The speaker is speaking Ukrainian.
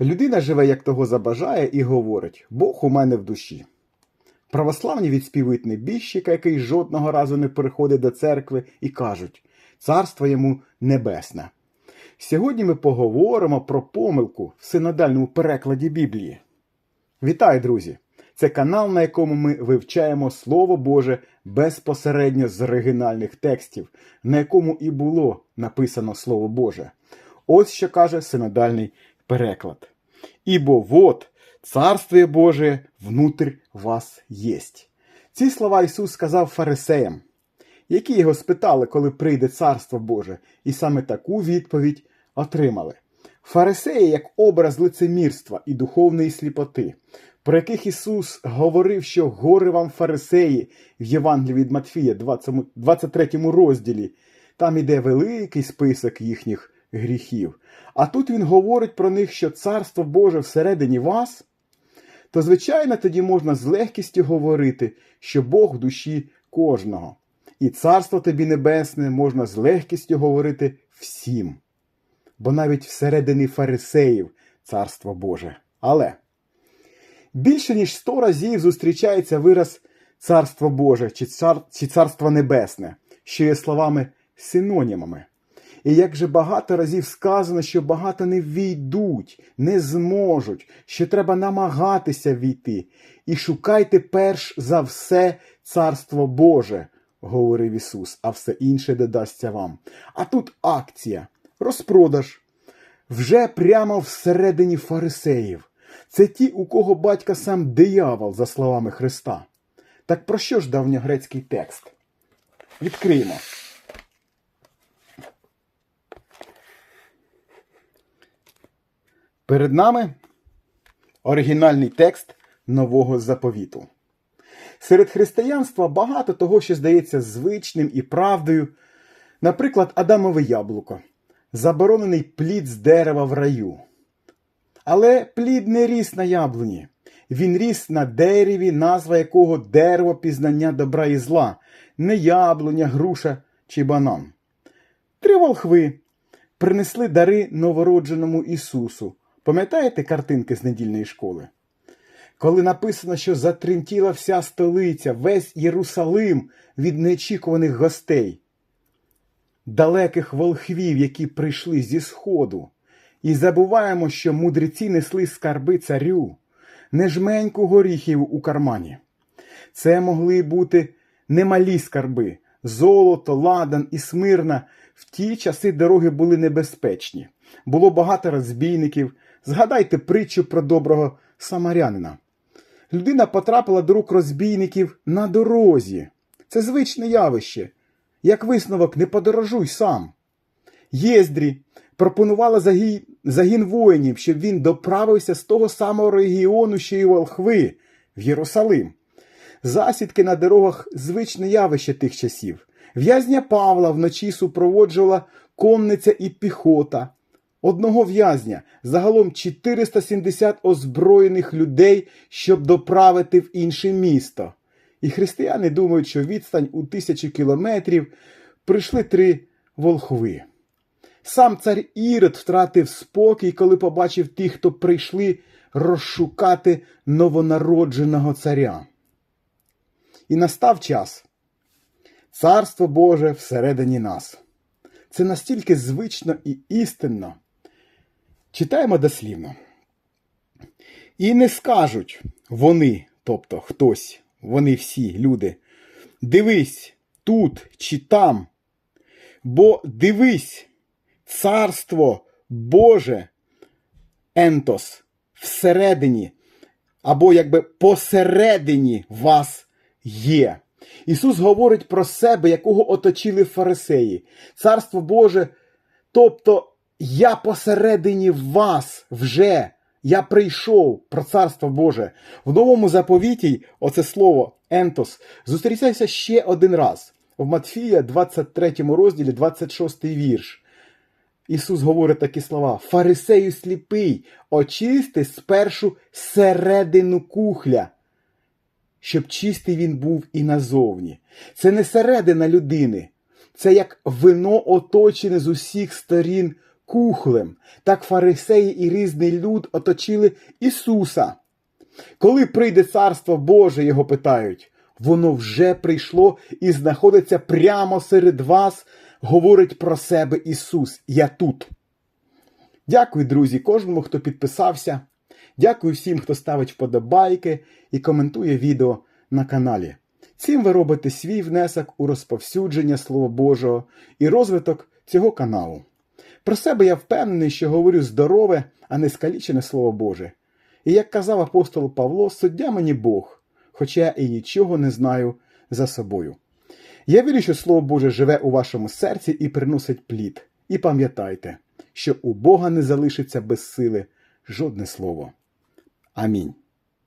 Людина живе, як того забажає, і говорить: Бог у мене в душі. Православні відспівують небіжчика, який жодного разу не приходить до церкви, і кажуть: Царство йому небесне. Сьогодні ми поговоримо про помилку в синодальному перекладі Біблії. Вітаю, друзі! Це канал, на якому ми вивчаємо Слово Боже безпосередньо з оригінальних текстів, на якому і було написано Слово Боже. Ось що каже синодальний переклад. Ібо вот Царствие Божие внутрь вас єсть. Ці слова Ісус сказав фарисеям, які його спитали, коли прийде Царство Боже, і саме таку відповідь отримали. Фарисеї як образ лицемірства і духовної сліпоти, про яких Ісус говорив, що горе вам фарисеї в Євангелії від Матфія, 20 23 розділі. Там іде великий список їхніх гріхів. А тут він говорить про них, що Царство Боже всередині вас, то, звичайно, тоді можна з легкістю говорити, що Бог в душі кожного. І царство тобі небесне можна з легкістю говорити всім. Бо навіть всередині фарисеїв царство Боже. Але більше ніж сто разів зустрічається вираз Царство Боже чи, цар... чи Царство Небесне, що є словами синонімами. І як же багато разів сказано, що багато не війдуть, не зможуть, що треба намагатися війти. І шукайте перш за все Царство Боже, говорив Ісус, а все інше додасться вам. А тут акція, розпродаж. Вже прямо всередині фарисеїв. Це ті, у кого батька сам диявол, за словами Христа. Так про що ж давньогрецький текст? Відкриємо. Перед нами оригінальний текст нового заповіту. Серед християнства багато того, що здається звичним і правдою, наприклад, Адамове яблуко, заборонений плід з дерева в раю. Але плід не ріс на яблуні. Він ріс на дереві, назва якого дерево пізнання добра і зла, не яблуня, груша чи банан. Три волхви принесли дари новородженому Ісусу. Пам'ятаєте картинки з недільної школи? Коли написано, що затремтіла вся столиця, весь Єрусалим від неочікуваних гостей, далеких волхвів, які прийшли зі сходу, і забуваємо, що мудреці несли скарби царю, не жменьку горіхів у кармані. Це могли бути немалі скарби, золото, ладан і смирна. В ті часи дороги були небезпечні. Було багато розбійників. Згадайте притчу про доброго самарянина. Людина потрапила до рук розбійників на дорозі. Це звичне явище. Як висновок, не подорожуй сам. Єздрі пропонувала загін, загін воїнів, щоб він доправився з того самого регіону, що й волхви, в Єрусалим. Засідки на дорогах звичне явище тих часів. В'язня Павла вночі супроводжувала конниця і піхота. Одного в'язня загалом 470 озброєних людей, щоб доправити в інше місто. І християни думають, що відстань у тисячі кілометрів прийшли три волхви. Сам цар Ірод втратив спокій, коли побачив тих, хто прийшли розшукати новонародженого царя. І настав час. Царство Боже всередині нас. Це настільки звично і істинно. Читаємо дослівно. І не скажуть вони, тобто хтось, вони всі люди, дивись тут чи там, бо дивись, царство Боже, ентос, всередині, або якби посередині вас є. Ісус говорить про себе, якого оточили фарисеї. Царство Боже, тобто я посередині вас вже. Я прийшов про царство Боже. В новому заповіті оце слово ентос зустрічається ще один раз. В Матфія, 23 розділі, 26 вірш. Ісус говорить такі слова: Фарисею сліпий, очисти спершу середину кухля, щоб чистий він був і назовні. Це не середина людини, це як вино оточене з усіх сторін кухлем. Так фарисеї і різний люд оточили Ісуса. Коли прийде царство Боже, його питають, воно вже прийшло і знаходиться прямо серед вас, говорить про себе Ісус. Я тут. Дякую, друзі, кожному, хто підписався. Дякую всім, хто ставить вподобайки і коментує відео на каналі. Цим ви робите свій внесок у розповсюдження Слова Божого і розвиток цього каналу. Про себе я впевнений, що говорю здорове, а не скалічене Слово Боже. І як казав апостол Павло, суддя мені Бог, хоча я і нічого не знаю за собою. Я вірю, що Слово Боже живе у вашому серці і приносить плід. І пам'ятайте, що у Бога не залишиться без сили жодне слово. Амінь.